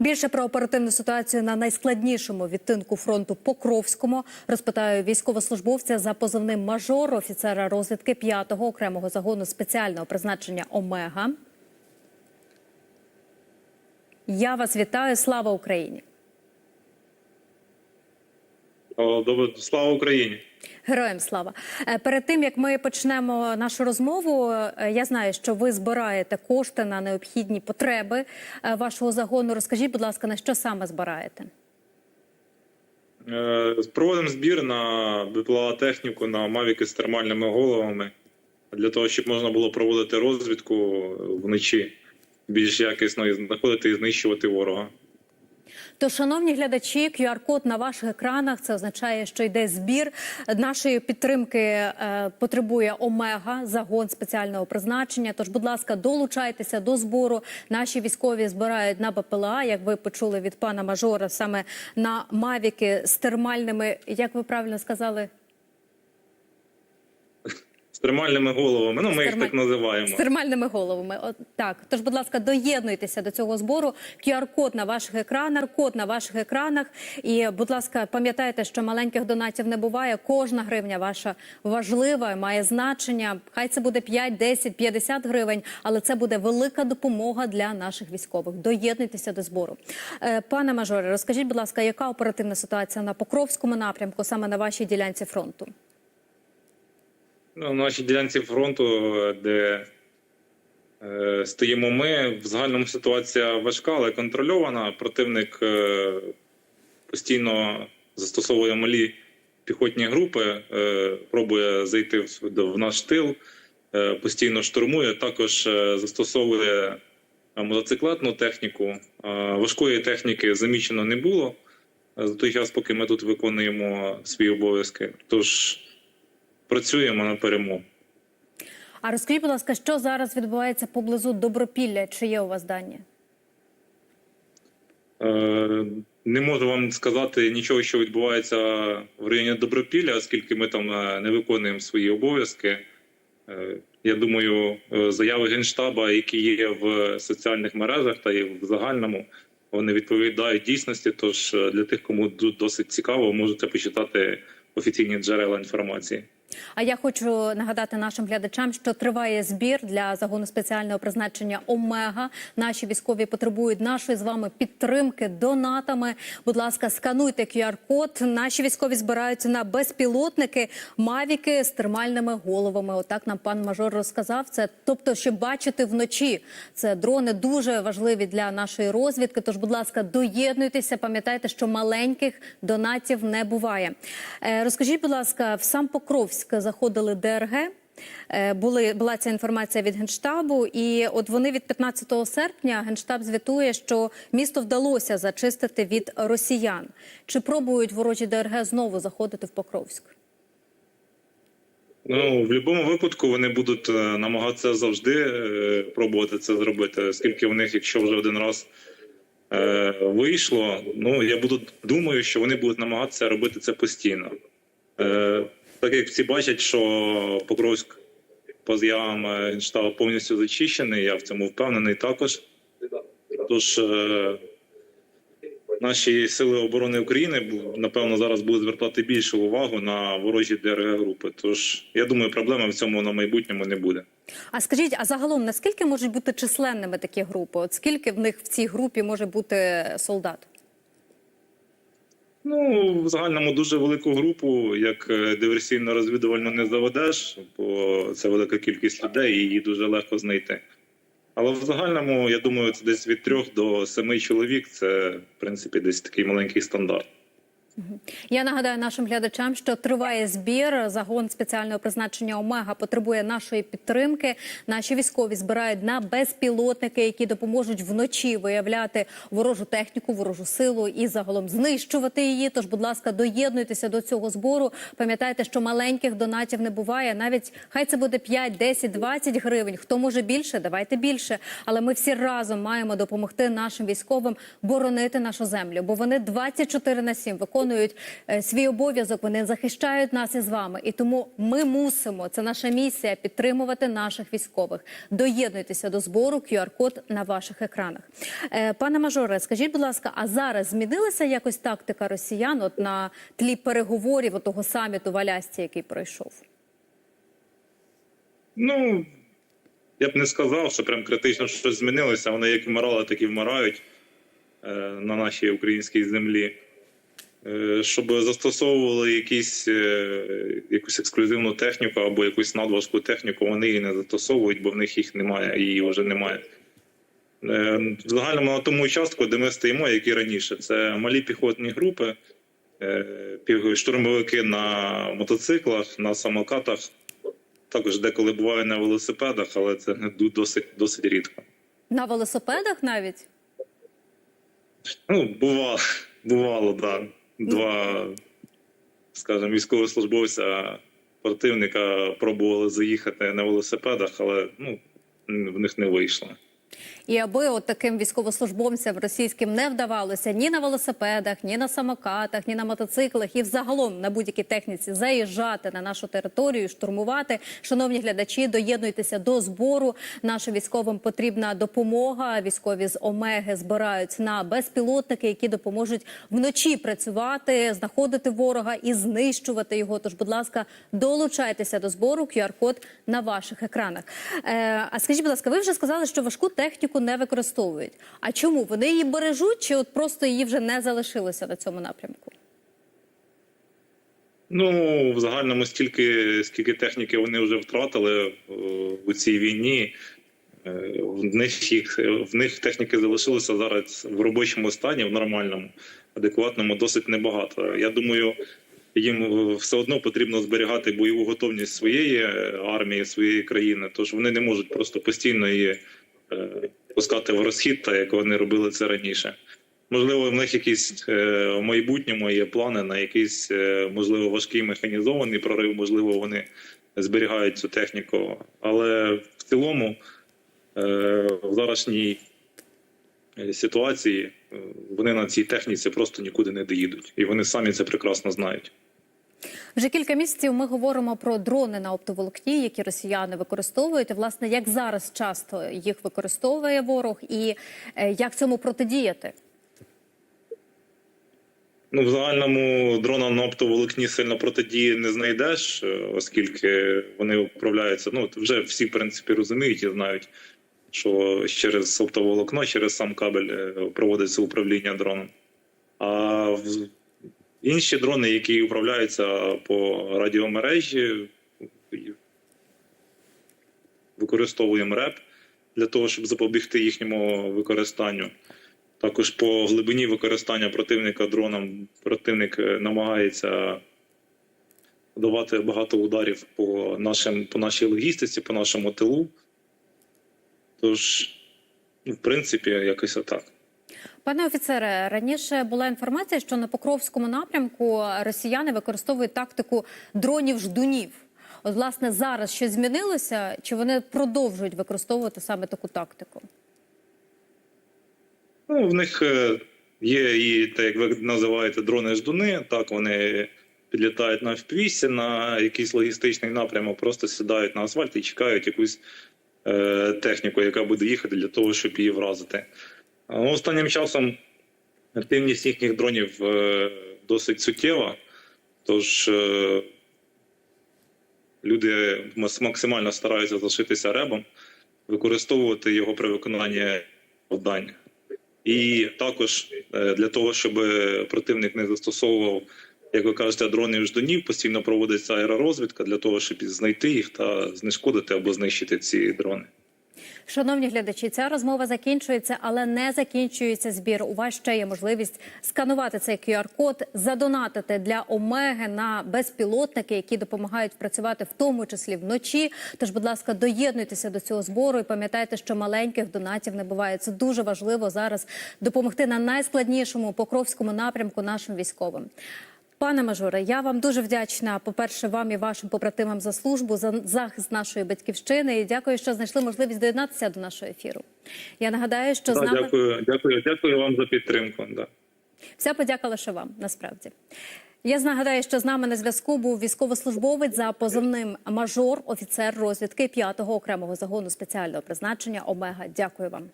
Більше про оперативну ситуацію на найскладнішому відтинку фронту Покровському розпитаю військовослужбовця за позивним мажор, офіцера розвідки 5-го окремого загону спеціального призначення Омега. Я вас вітаю. Слава Україні! Добре, слава Україні. Героям слава Е, перед тим як ми почнемо нашу розмову. е, Я знаю, що ви збираєте кошти на необхідні потреби е, вашого загону. Розкажіть, будь ласка, на що саме збираєте? Проводимо збір на БПЛА на мавіки з термальними головами для того, щоб можна було проводити розвідку вночі більш якісно і знаходити і знищувати ворога. То, шановні глядачі, QR-код на ваших екранах це означає, що йде збір. Нашої підтримки е, потребує Омега, загон спеціального призначення. Тож, будь ласка, долучайтеся до збору. Наші військові збирають на БПЛА, як ви почули від пана мажора, саме на мавіки з термальними, як ви правильно сказали, термальними головами. Ну, ми їх так називаємо. з термальними головами. От так. Тож, будь ласка, доєднуйтеся до цього збору. QR-код на ваших екранах, код на ваших екранах. І, будь ласка, пам'ятайте, що маленьких донатів не буває. Кожна гривня ваша важлива, має значення. Хай це буде 5, 10, 50 гривень, але це буде велика допомога для наших військових. Доєднуйтеся до збору. Е, Пане мажоре, розкажіть, будь ласка, яка оперативна ситуація на Покровському напрямку, саме на вашій ділянці фронту? Ну, на нашій ділянці фронту, де е, стоїмо ми, в загальному ситуація важка, але контрольована. Противник е, постійно застосовує малі піхотні групи, е, пробує зайти в, наш тил, постійно штурмує. Також застосовує мотоциклетну техніку. Важкої техніки замічено не було за той час, поки ми тут виконуємо свої обов'язки. Тож працюємо на перемогу. А розкажіть, будь ласка, що зараз відбувається поблизу Добропілля? Чи є у вас дані? Е, Не можу вам сказати нічого, що відбувається в районі Добропілля, оскільки ми там е, не виконуємо свої обов'язки. Е, Я думаю, е, заяви генштаба, які є в соціальних мережах та і в загальному, вони відповідають дійсності. Тож для тих, кому досить цікаво, можете почитати офіційні джерела інформації. А я хочу нагадати нашим глядачам, що триває збір для загону спеціального призначення Омега. Наші військові потребують нашої з вами підтримки донатами. Будь ласка, скануйте QR-код. Наші військові збираються на безпілотники, мавіки з термальними головами. Отак нам пан мажор розказав. Це тобто, щоб бачити вночі. Це дрони дуже важливі для нашої розвідки. Тож, будь ласка, доєднуйтеся. Пам'ятайте, що маленьких донатів не буває. Е, Розкажіть, будь ласка, в сам Покровськ заходили ДРГ. Е, Були була ця інформація від генштабу, і от вони від 15 серпня генштаб звітує, що місто вдалося зачистити від росіян. Чи пробують ворожі ДРГ знову заходити в Покровськ? Ну, в будь-якому випадку вони будуть е, намагатися завжди е, пробувати це зробити, оскільки в них, якщо вже один раз е, вийшло, ну я буду думаю, що вони будуть намагатися робити це постійно. Е, так як всі бачать, що Покровськ по заявам е, Генштабу повністю зачищений, я в цьому впевнений також. Тож е, наші сили оборони України напевно зараз будуть звертати більшу увагу на ворожі ДРГ групи. Тож я думаю, проблеми в цьому на майбутньому не буде. А скажіть, а загалом наскільки можуть бути численними такі групи? От скільки в них в цій групі може бути солдат? Ну в загальному дуже велику групу, як е, диверсійно-розвідувально не заведеш, бо це велика кількість людей, і її дуже легко знайти. Але в загальному, я думаю, це десь від трьох до семи чоловік. Це в принципі десь такий маленький стандарт. Я нагадаю нашим глядачам, що триває збір. Загон спеціального призначення Омега потребує нашої підтримки. Наші військові збирають на безпілотники, які допоможуть вночі виявляти ворожу техніку, ворожу силу і загалом знищувати її. Тож, будь ласка, доєднуйтеся до цього збору. Пам'ятайте, що маленьких донатів не буває. Навіть хай це буде 5, 10, 20 гривень. Хто може більше, давайте більше. Але ми всі разом маємо допомогти нашим військовим боронити нашу землю, бо вони 24 на 7 виконують виконують е, свій обов'язок. Вони захищають нас із вами. І тому ми мусимо. Це наша місія підтримувати наших військових. Доєднуйтеся до збору QR-код на ваших екранах. Е, Пане мажоре, скажіть, будь ласка, а зараз змінилася якось тактика росіян от на тлі переговорів того саміту в Алясці, який пройшов? Ну, я б не сказав, що прям критично щось змінилося. Вони як вмирали, так і вмирають е, на нашій українській землі. Е, щоб застосовували якісь, е, якусь ексклюзивну техніку або якусь надважку техніку, вони її не застосовують, бо в них їх немає, її вже немає. Е, в загальному на тому участку, де ми стоїмо, як і раніше, це малі піхотні групи, штурмовики на мотоциклах, на самокатах. Також деколи буває на велосипедах, але це досить, досить рідко. На велосипедах навіть? Ну, бувало, бувало, да. Два, скажімо, військовослужбовця противника пробували заїхати на велосипедах, але ну, в них не вийшло. І аби от таким військовослужбовцям російським не вдавалося ні на велосипедах, ні на самокатах, ні на мотоциклах, і взагалом на будь-якій техніці заїжджати на нашу територію, штурмувати. Шановні глядачі, доєднуйтеся до збору. Нашим військовим потрібна допомога. Військові з Омеги збирають на безпілотники, які допоможуть вночі працювати, знаходити ворога і знищувати його. Тож, будь ласка, долучайтеся до збору. QR-код на ваших екранах. Е, а скажіть, будь ласка, ви вже сказали, що важку техніку не використовують. А чому вони її бережуть, чи от просто її вже не залишилося на цьому напрямку? Ну, в загальному стільки, скільки техніки вони вже втратили е, у цій війні. е, В них, їх, в них техніки залишилося зараз в робочому стані, в нормальному, адекватному, досить небагато. Я думаю, їм все одно потрібно зберігати бойову готовність своєї е, армії, своєї країни. Тож вони не можуть просто постійно її пускати в розхід, так як вони робили це раніше. Можливо, в них якісь е, в майбутньому є плани на якийсь, е, можливо, важкий механізований прорив, можливо, вони зберігають цю техніку. Але в цілому, е, в зарашній е, ситуації е, вони на цій техніці просто нікуди не доїдуть. І вони самі це прекрасно знають. Вже кілька місяців ми говоримо про дрони на оптоволокні, які росіяни використовують. Власне, як зараз часто їх використовує ворог, і е, як цьому протидіяти? Ну, в загальному дрона на оптоволокні сильно протидії не знайдеш, е, оскільки вони управляються. Ну, вже всі, в принципі, розуміють і знають, що через оптоволокно, через сам кабель е, проводиться управління дроном. А інші дрони, які управляються по радіомережі, використовуємо РЕП для того, щоб запобігти їхньому використанню. Також по глибині використання противника дроном противник е, намагається давати багато ударів по, нашим, по нашій логістиці, по нашому тилу. Тож, ну, в принципі, якось отак. Пане офіцере, раніше була інформація, що на Покровському напрямку росіяни використовують тактику дронів-ждунів. От, власне, зараз щось змінилося, чи вони продовжують використовувати саме таку тактику? Ну, в них е, є і те, як ви називаєте, дрони-ждуни. Так, вони підлітають на впвісі на якийсь логістичний напрямок, просто сідають на асфальт і чекають якусь е, техніку, яка буде їхати для того, щоб її вразити. А Останнім часом активність їхніх дронів е, досить суттєва, тож е, люди максимально стараються залишитися ребом, використовувати його при виконанні завдань. І також е, для того, щоб противник не застосовував, як ви кажете, дронів ждунів, постійно проводиться аеророзвідка для того, щоб знайти їх та знешкодити або знищити ці дрони. Шановні глядачі, ця розмова закінчується, але не закінчується збір. У вас ще є можливість сканувати цей QR-код, задонатити для Омеги на безпілотники, які допомагають працювати в тому числі вночі. Тож, будь ласка, доєднуйтеся до цього збору і пам'ятайте, що маленьких донатів не буває. Це дуже важливо зараз допомогти на найскладнішому покровському напрямку нашим військовим. Пане мажоре, я вам дуже вдячна. По перше, вам і вашим побратимам за службу, за захист нашої батьківщини. І дякую, що знайшли можливість доєднатися до нашого ефіру. Я нагадаю, що з Да, нами дякую, дякую, дякую вам за підтримку. Да. Вся подяка лише вам. Насправді. Я нагадаю, що з нами на зв'язку був військовослужбовець за позивним мажор, офіцер розвідки 5-го окремого загону спеціального призначення Омега. Дякую вам.